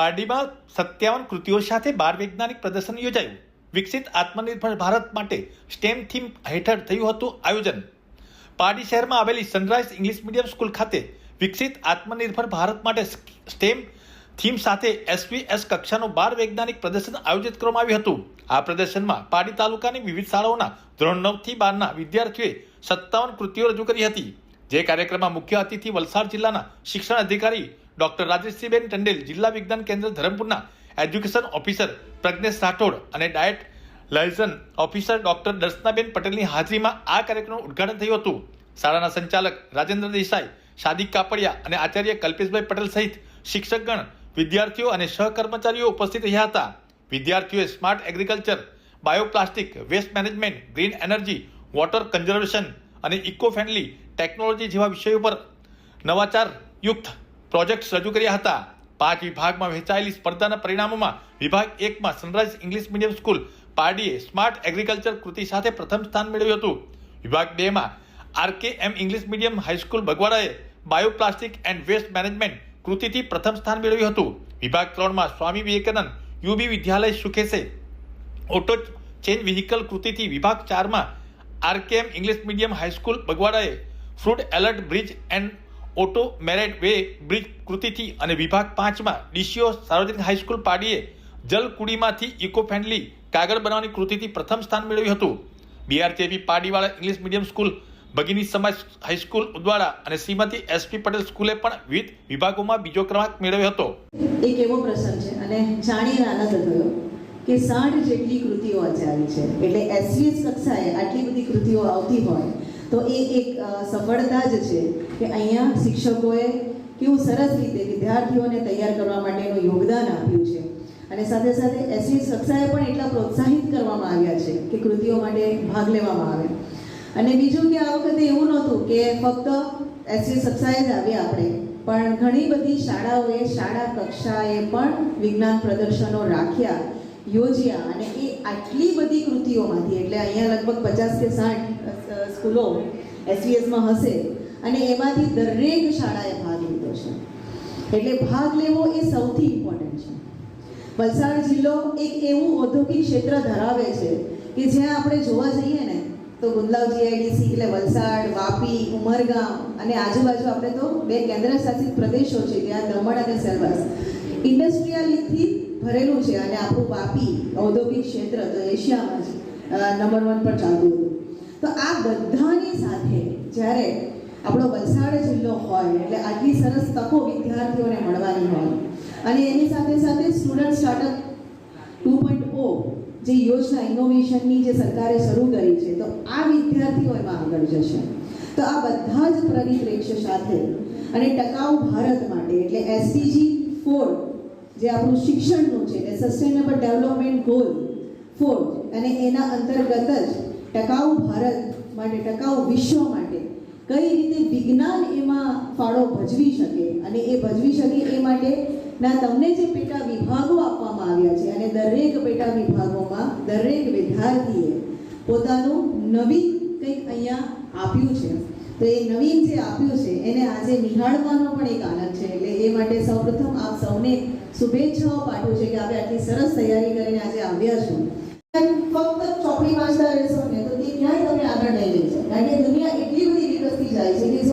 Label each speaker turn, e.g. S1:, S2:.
S1: પારડીમાં સત્યાવન કૃતિઓ સાથે બાર વૈજ્ઞાનિક પ્રદર્શન યોજાયું. વિકસિત આત્મનિર્ભર ભારત માટે સ્ટેમ થીમ હેઠળ થયું હતું આયોજન. પારડી શહેરમાં આવેલી સનરાઈઝ ઇંગ્લિશ મીડિયમ સ્કૂલ ખાતે વિકસિત આત્મનિર્ભર ભારત માટે સ્ટેમ થીમ સાથે એસવીએસ કક્ષાનું બાર વૈજ્ઞાનિક પ્રદર્શન આયોજિત કરવામાં આવ્યું હતું. આ પ્રદર્શનમાં પારડી તાલુકાની વિવિધ શાળાઓના ધોરણ નવથી બારના વિદ્યાર્થીઓએ સત્તાવન કૃતિઓ રજૂ કરી હતી. જે કાર્યક્રમમાં મુખ્ય અતિથિ વલસાડ જિલ્લાના શિક્ષણ અધિકારી ડોક્ટર રાજેશ્રીબેન ટંડેલ જિલ્લા વિજ્ઞાન કેન્દ્ર ધરમપુરના એજ્યુકેશન ઓફિસર પ્રજ્ઞેશ રાઠોડ અને DIET liaison officer doctor Darshanaben પટેલની હાજરીમાં આ કાર્યક્રમનું ઉદ્ઘાટન થયું હતું. શાળાના સંચાલક રાજેન્દ્ર દેસાઈ, સાદિક કાપડિયા અને આચાર્ય કલ્પેશભાઈ પટેલ સહિત શિક્ષકગણ, વિદ્યાર્થીઓ અને સહકર્મચારીઓ ઉપસ્થિત રહ્યા હતા. વિદ્યાર્થીઓએ smart agriculture, bioplastic, waste management, green energy, water conservation અને ઇકો ફ્રેન્ડલી ટેકનોલોજી જેવા વિષયો પર નવાચાર યુક્ત પ્રોજેક્ટ્સ રજૂ કર્યા હતા. પાંચ વિભાગમાં વહેંચાયેલી સ્પર્ધાના પરિણામોમાં વિભાગ એકમાં સનરાઈઝ ઇંગ્લિશ મીડિયમ સ્કૂલ પારડીએ સ્માર્ટ એગ્રીકલ્ચર કૃતિ સાથે પ્રથમ સ્થાન મેળવ્યું હતું. વિભાગ બેમાં RK M English Medium high school બગવાડાએ bioplastic and waste management કૃતિથી પ્રથમ સ્થાન મેળવ્યું હતું. વિભાગ ત્રણમાં સ્વામી વિવેકાનંદ યુબી વિદ્યાલય સુખેસે ઓટો ચેન્જ વ્હીકલ કૃતિથી વિભાગ ચારમાં RKM English Medium high school બગવાડાએ fruit alert bridge and automated weigh bridge કૃતિથી અને વિભાગ પાંચમાં ડીસીઓ સાર્વજનિક હાઈસ્કૂલ પાડીએ જલકુડીમાંથી ઇકો ફ્રેન્ડલી કાગળ બનાવવાની કૃતિથી પ્રથમ સ્થાન મેળવ્યું હતું. BRJP Padiwala English Medium School, Bhagini Samaj high school Udvada અને શ્રીમતી એસપી પટેલ સ્કૂલે પણ વિવિધ વિભાગોમાં બીજો ક્રમાંક મેળવ્યો હતો.
S2: એક એવો પ્રસંગ છે અને જાણીને આનંદ થયો કે સાઠ જેટલી કૃતિઓ આજે આવી છે. એટલે એસવીએસ કક્ષાએ આટલી બધી કૃતિઓ આવતી હોય તો એ એક સફળતા જ છે કે અહીંયા શિક્ષકોએ કેવું સરસ રીતે વિદ્યાર્થીઓને તૈયાર કરવા માટેનું યોગદાન આપ્યું છે. અને સાથે સાથે એસવી કક્ષાએ પણ એટલા પ્રોત્સાહિત કરવામાં આવ્યા છે કે કૃતિઓ માટે ભાગ લેવામાં આવે. અને બીજું કે આ વખતે એવું નહોતું કે ફક્ત એસવી કક્ષાએ જ આવ્યા આપણે, પણ ઘણી બધી શાળાઓએ, શાળા કક્ષાએ પણ વિજ્ઞાન પ્રદર્શનો રાખ્યા યોજ્યા અને એ આટલી બધી કૃતિઓમાંથી, એટલે અહીંયા લગભગ પચાસ કે સાઠ સ્કૂલો એસવીએસમાં હશે અને એમાંથી દરેક શાળાએ ભાગ લીધો છે. એટલે ભાગ લેવો એ સૌથી ઇમ્પોર્ટન્ટ છે. વલસાડ જિલ્લો એક એવું ઔદ્યોગિક ક્ષેત્ર ધરાવે છે કે જ્યાં આપણે જોવા જઈએ ને, તો ગુંદલાવ જીઆઈડીસી એટલે વલસાડ, વાપી, ઉમરગામ અને આજુબાજુ આપણે તો બે કેન્દ્ર શાસિત પ્રદેશો છે, ત્યાં દમણ અને સેલવાસ. ઇન્ડસ્ટ્રીયલથી ભરેલું છે અને આપણું વાપી ઔદ્યોગિક ક્ષેત્ર તો એશિયામાં જ નંબર વન પર ચાલતું હતું. તો આ બધાની સાથે જ્યારે આપણો વલસાડ જિલ્લો હોય, એટલે આટલી સરસ તકો વિદ્યાર્થીઓને મળવાની હોય, અને એની સાથે સાથે student startup two point O જે યોજના ઇનોવેશનની જે સરકારે શરૂ કરી છે, તો આ વિદ્યાર્થીઓ એમાં આગળ જશે. તો આ બધા જ પરિપ્રેક્ષ્ય સાથે અને ટકાઉ ભારત માટે, એટલે એસડીજી ફોર જે આપણું શિક્ષણનું છે, એ સસ્ટેનેબલ ડેવલપમેન્ટ ગોલ ફોર અને એના અંતર્ગત જ ટકાઉ ભારત માટે, ટકાઉ વિશ્વ માટે કઈ રીતે વિજ્ઞાન એમાં ફાળો ભજવી શકે અને એ ભજવી શકે એ માટે ના તમને જે પેટા વિભાગો આપવામાં આવ્યા છે અને દરેક પેટા વિભાગોમાં દરેક વિદ્યાર્થીએ પોતાનું નવીન કંઈક અહીંયા આપ્યું છે. તો એ નવીન જે આપ્યું છે, એને આજે નિહાળવાનો પણ એક આનંદ છે. એટલે એ માટે સૌપ્રથમ આપ સૌને શુભેચ્છાઓ પાઠવું છે કે આપણે આટલી સરસ તૈયારી કરીને આજે આવ્યા છો.